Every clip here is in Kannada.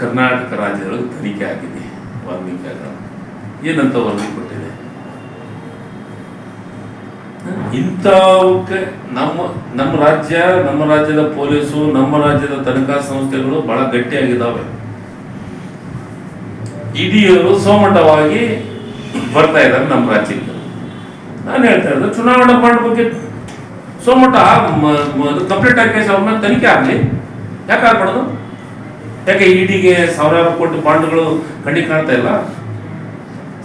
ಕರ್ನಾಟಕ ರಾಜ್ಯದೊಳಗೆ ತನಿಖೆ ಆಗಿದೆ. ವಾಲ್ಮೀಕಿ ಆಗ್ರಹ ಏನಂತ ವರದಿ ಕೊಟ್ಟಿದೆ ಇಂಥವಕ್ಕೆ ನಮ್ಮ ನಮ್ಮ ರಾಜ್ಯ, ನಮ್ಮ ರಾಜ್ಯದ ಪೊಲೀಸು, ನಮ್ಮ ರಾಜ್ಯದ ತನಿಖಾ ಸಂಸ್ಥೆಗಳು ಬಹಳ ಗಟ್ಟಿಯಾಗಿದ್ದಾವೆ. ಇಡಿಯವರು ಸೋಮಟವಾಗಿ ಬರ್ತಾ ಇದ್ದಾರೆ ನಮ್ಮ ರಾಜ್ಯಕ್ಕೆ. ನಾನು ಹೇಳ್ತಾ ಇದ್ದೆ ಚುನಾವಣಾ ಬಾಂಡ್ ಬಗ್ಗೆ ಸೋಮಟ ಕಂಪ್ಲೀಟ್ ಆಗಿ ತನಿಖೆ ಆಗಲಿ. ಯಾಕೆ ಆಗ್ಬಾರ್ದು? ಯಾಕೆ ಇಡಿಗೆ ಸಾವಿರಾರು ಕೋಟಿ ಬಾಂಡ್ಗಳು ಕಣ್ಣಿಗೆ ಕಾಣ್ತಾ ಇಲ್ಲ?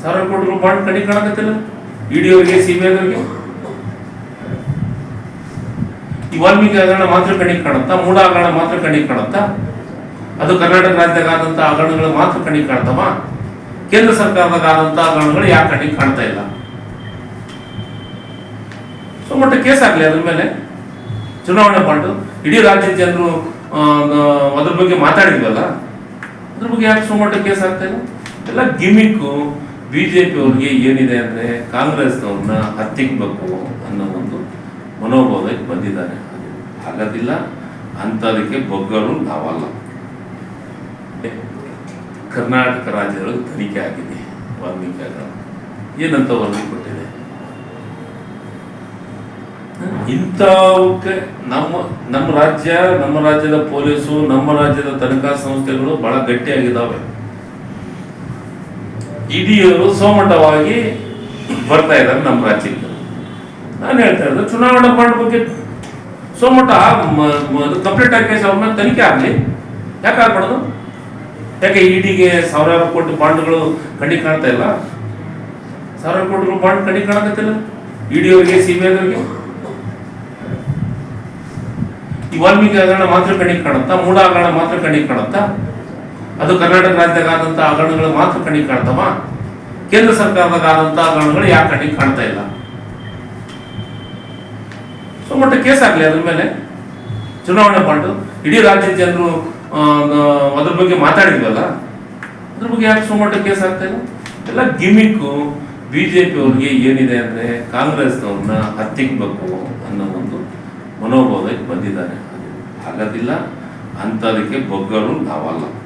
ಸಾವಿರಾರು ಕೋಟಿ ಬಾಂಡ್ ಕಣ್ಣಿಗೆ ಕಾಣಕತ್ತಿಲ್ಲ ಇಡಿ ಅವರಿಗೆ, ಸಿ ಬಿ ಅವರಿಗೆ? ಈ ವಾಲ್ಮೀಕಿ ಹಗರಣ ಮಾತ್ರ ಕಣ್ಣಿಗೆ ಕಾಣುತ್ತಾ, ಮೂಲ ಹಗರಣ ಮಾತ್ರ ಕಣ್ಣಿಗೆ ಕಾಣುತ್ತಾ? ಅದು ಕರ್ನಾಟಕ ರಾಜ್ಯದಾಗ ಆದಂತಹ ಹಗರಣಗಳು ಮಾತ್ರ ಕಣ್ಣಿಗೆ ಕಾಣ್ತಾವ? ಕೇಂದ್ರ ಸರ್ಕಾರದಾಗ ಆದಂಥ ಹಗರಣಗಳು ಯಾಕೆ ಕಣ್ಣಿಗೆ ಕಾಣ್ತಾ ಇಲ್ಲ? ಸೊ ಮಟ್ಟ ಕೇಸ್ ಆಗಲಿ ಅದ್ರ ಮೇಲೆ. ಚುನಾವಣೆ ಬಾಂಡು. ಇಡೀ ರಾಜ್ಯದ ಜನರು ಅದ್ರ ಬಗ್ಗೆ ಮಾತಾಡಿದ್ವಲ್ಲ? ಅದ್ರ ಬಗ್ಗೆ ಯಾಕೆ ಸೋಮಟ ಕೇಸ್ ಆಗ್ತಾ ಇಲ್ಲ? ಎಲ್ಲ ಗಿಮಿಕ್ಕು ಬಿಜೆಪಿ ಅವ್ರಿಗೆ ಏನಿದೆ ಅಂದ್ರೆ ಕಾಂಗ್ರೆಸ್ನವ್ರನ್ನ ಹತ್ತಿಕ್ಬೇಕು ಅನ್ನೋ ಒಂದು ಮನೋಭಾವಕ್ಕೆ ಬಂದಿದ್ದಾರೆ. ಆಗೋದಿಲ್ಲ ಅಂಥದಕ್ಕೆ ಬೊಗ್ಗರು ನಾವಲ್ಲ. ಕರ್ನಾಟಕ ರಾಜ್ಯದ ತನಿಖೆ ಆಗಿದೆ ವಾಲ್ಮೀಕಿ ಏನಂತ ವರದಿ ಕೊಟ್ಟಿದೆ ಇಂಥವಕ್ಕೆ ನಮ್ಮ ನಮ್ಮ ರಾಜ್ಯ, ನಮ್ಮ ರಾಜ್ಯದ ಪೊಲೀಸು, ನಮ್ಮ ರಾಜ್ಯದ ತನಿಖಾ ಸಂಸ್ಥೆಗಳು ಬಹಳ ಗಟ್ಟಿಯಾಗಿದ್ದಾವೆ. ಇಡಿಯವರು ಸೋಮಟವಾಗಿ ಬರ್ತಾ ಇದ್ದಾರೆ ನಮ್ಮ ರಾಜ್ಯಕ್ಕೆ. ನಾನು ಹೇಳ್ತಾ ಇದ್ದೆ ಚುನಾವಣಾ ಬಾಂಡ್ ಬಗ್ಗೆ ಸೋಮಟ ಕಂಪ್ಲೀಟ್ ಆಗಿ ಕೇಸ್ ಅವ್ರ ಮೇಲೆ ತನಿಖೆ ಆಗಲಿ. ಯಾಕೆ ಆಗ್ಬಾರ್ದು? ಯಾಕೆ ಇಡಿಗೆ ಸಾವಿರಾರು ಕೋಟಿ ಬಾಂಡ್ಗಳು ಕಣ್ಣಿಗೆ ಕಾಣ್ತಾ ಇಲ್ಲ? ಸಾವಿರಾರು ಕೋಟಿಗಳು ಬಾಂಡ್ ಕಂಡಿ ಕಾಣಕತ್ತಿಲ್ಲ? ಇಡಿಯವರಿಗೆ ಸಿಬಿಐ ಈ ವಾಲ್ಮೀಕಿ ಹಗರಣ ಮಾತ್ರ ಕಣ್ಣಿಗೆ ಕಾಣುತ್ತಾ, ಮೂಲ ಹಗರಣ ಮಾತ್ರ ಕಣ್ಣಿಗೆ ಕಾಣುತ್ತಾ? ಅದು ಕರ್ನಾಟಕ ರಾಜ್ಯದಾಗ ಆದಂತ ಹಗರಣಗಳು ಮಾತ್ರ ಕಣ್ಣಿಗೆ ಕಾಣ್ತವ? ಕೇಂದ್ರ ಸರ್ಕಾರದಾಗ ಆದಂಥ ಹಗರಣಗಳು ಯಾಕೆ ಕಣ್ಣಿಗೆ ಕಾಣ್ತಾ ಇಲ್ಲ? ಸೊ ಮಟ್ಟ ಕೇಸ್ ಆಗಲಿ ಅದ್ರ ಮೇಲೆ. ಚುನಾವಣೆ ಬಾಂಡು. ಇಡೀ ರಾಜ್ಯದ ಜನರು ಅದ್ರ ಬಗ್ಗೆ ಮಾತಾಡಿದ್ವಲ್ಲ? ಅದ್ರ ಬಗ್ಗೆ ಯಾಕೆ ಸುಮಟ್ಟ ಕೇಸ್ ಆಗ್ತಾ ಇಲ್ಲ? ಎಲ್ಲ ಗಿಮಿಕ್ಕು ಬಿಜೆಪಿ ಅವ್ರಿಗೆ ಏನಿದೆ ಅಂದ್ರೆ ಕಾಂಗ್ರೆಸ್ನವ್ರನ್ನ ಹತ್ತಿಕ್ಬೇಕು ಅನ್ನೋ ಒಂದು ಬಂದಿದ್ದಾರೆ. ಆಗೋದಿಲ್ಲ ಅಂಥದಕ್ಕೆ ಬೊಗ್ಗರು ನಾವಲ್ಲ.